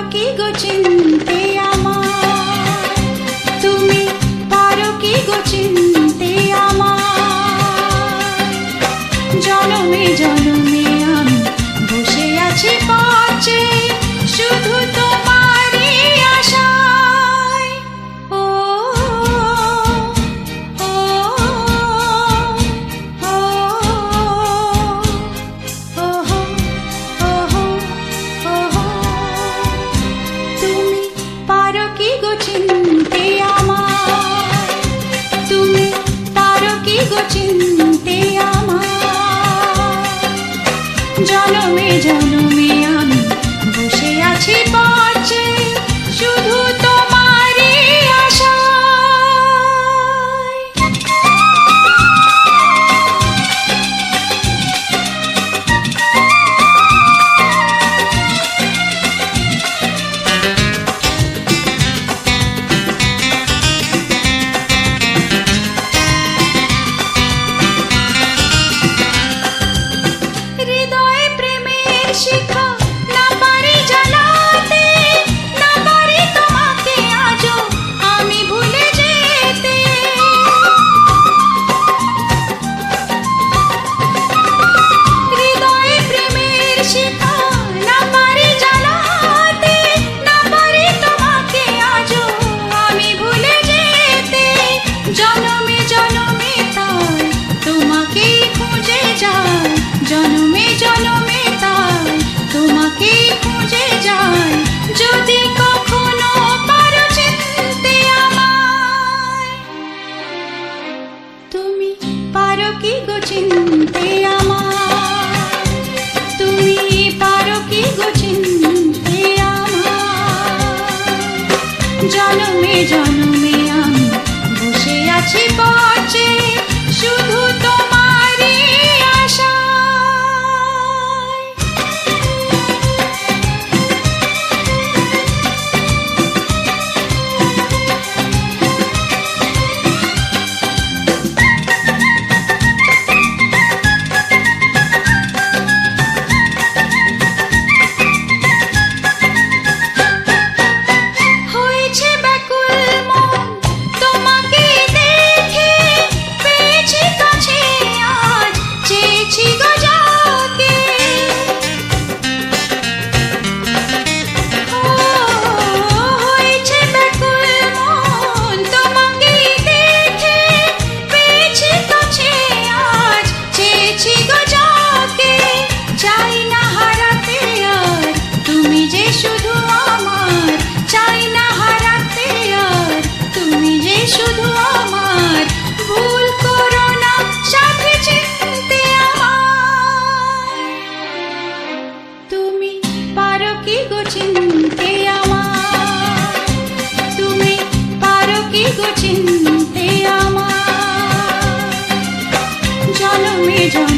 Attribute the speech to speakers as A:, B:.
A: దొరికిగొచింతే got you. জনমে জনমে তাই তোমাকে খুঁজে যাই। যদি কখনো পারো চিনতে আমায়, তুমি পারো কি গো চিনতে Jump.